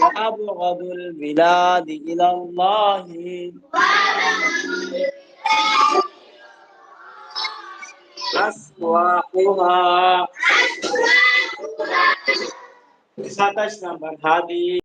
وأبغض البلاد إلى الله أسواقها সাতাশ নম্বর হাদিস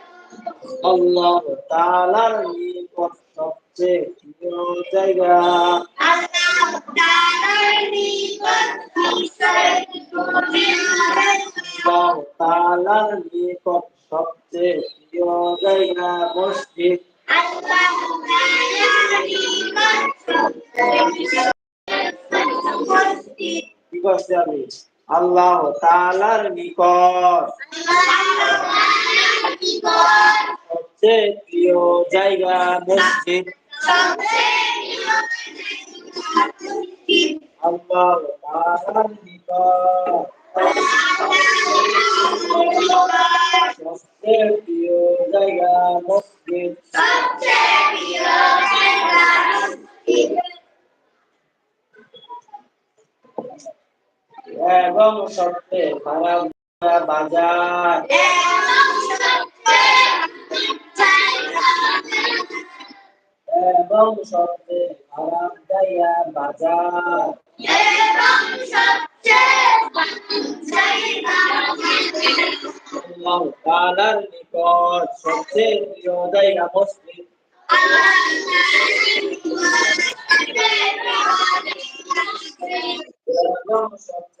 আল্লাহ তাআলার নিকট সবচেয়ে প্রিয় জায়গা। আল্লাহ তাআলার নিকট সবচেয়ে প্রিয় জায়গা কি আল্লাহ তাআলার নিকট সবচেয়ে প্রিয় জায়গা মসজিদ। আল্লাহ তাআলার নিকট সবচেয়ে প্রিয় জায়গা মসজিদ এবং সবচেয়ে খারাপ বাজার এবং সবচেয়ে খারাপ জায়গা বাজার আল্লাহ তাআলার নিকট। সবচেয়ে প্রিয় জায়গা মসজিদ। এবং সবচেয়ে খারাপ জায়গা বাজার সবচেয়ে প্রিয় জায়গা আল্লাহ আপনার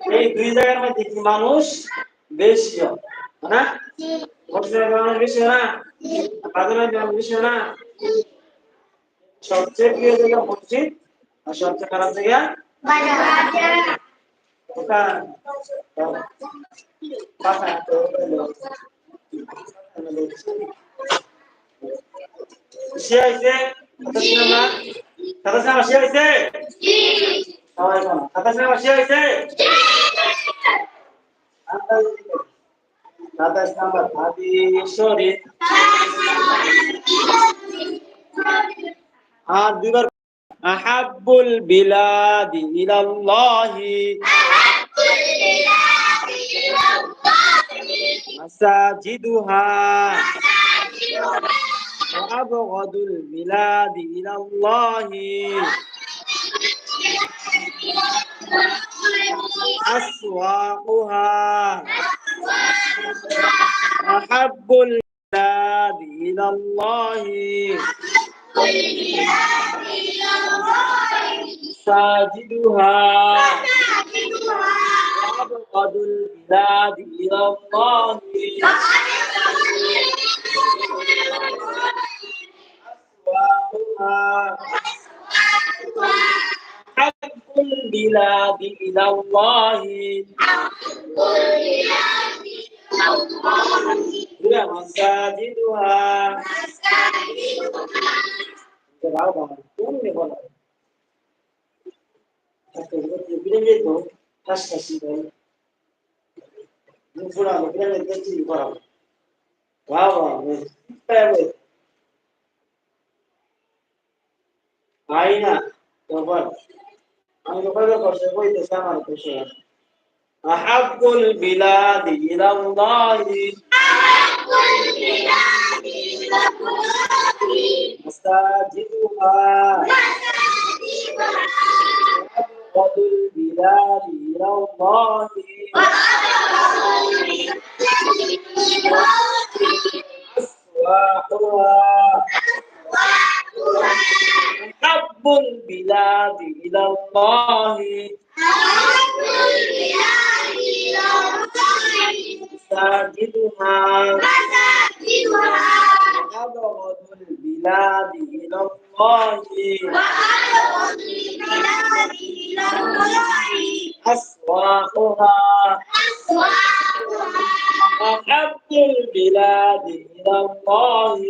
এই দুই জায়গার মধ্যে মানুষ বেশি হয়? না? মানুষ বেশি হয় না? মানুষ বেশি হয় না? সবচেয়ে প্রিয় জায়গা মসজিদ আর সবচেয়ে খারাপ জায়গা? সে সে সে সাতাশ নাম্বার হাদিস শরীফ আর দুইবার আহাব্বুল বিলাদি ইলাল্লাহি মাসাজিদুহা وأبغض البلاد إلى الله أسواقها أحب البلاد إلى الله. ساجدها. أبغض البلاد إلى الله. أحب البلاد إلى الله. أحب البلاد Sudah masa di luar. Masa di luar. ないな、やばい。あの、これだとすごいです、あの、年は Ahabbul biladi ilallahi Ahabbul biladi ilallahi Masajiduha Masajiduha Ahabbul biladi ilallahi Ahabbul biladi ilallahi Aswahuha مساجدها. أبغض البلاد إلى الله أسواقها. أحب البلاد إلى الله.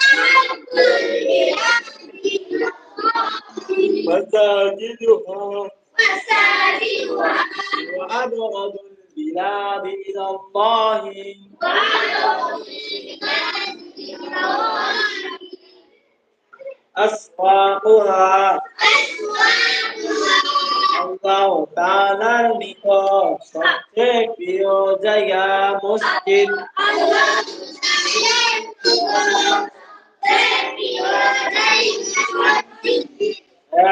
مساجدها. أبغض البلاد إلى الله أسواقها أحب البلاد إلى الله مساجدها. وأبغض البلاد إلى الله أسواقها আল্লাহ তাআলার নিকট সবচেয়ে প্রিয় জায়গা মসজিদ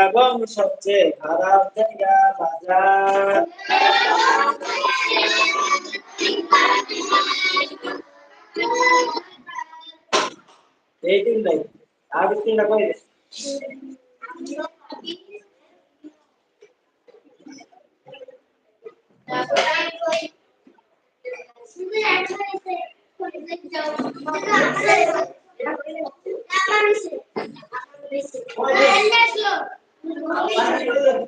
এবং সবচেয়ে খারাপ জায়গা বাজার 18 by ah, 15 na pwede. Thank you.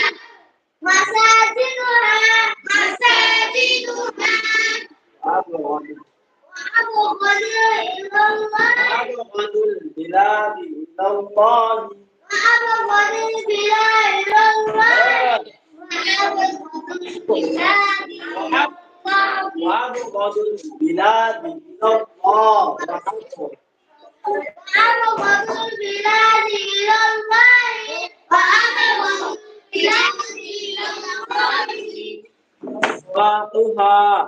مساجدها مساجدها مساجدها وأبغض إلى الله أبغض البلاد إلى الله وأبغض البلاد إلى الله وأبغض البلاد إلى الله وأبغض البلاد إلى الله وحقه وأبغض البلاد 都好。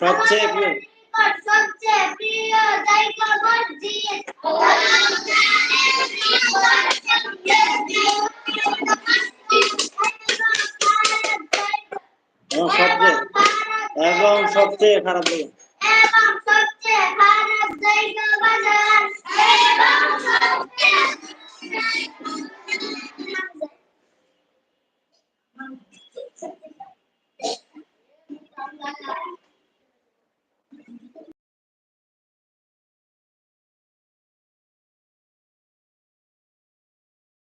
সবচেয়ে প্রিয়। সবচেয়ে প্রিয় জায়গা মসজিদ এবং সবচেয়ে এবং সবচেয়ে খারাপ জায়গা এবং সত্যে ভারত জয় বাজার এবং সত্যে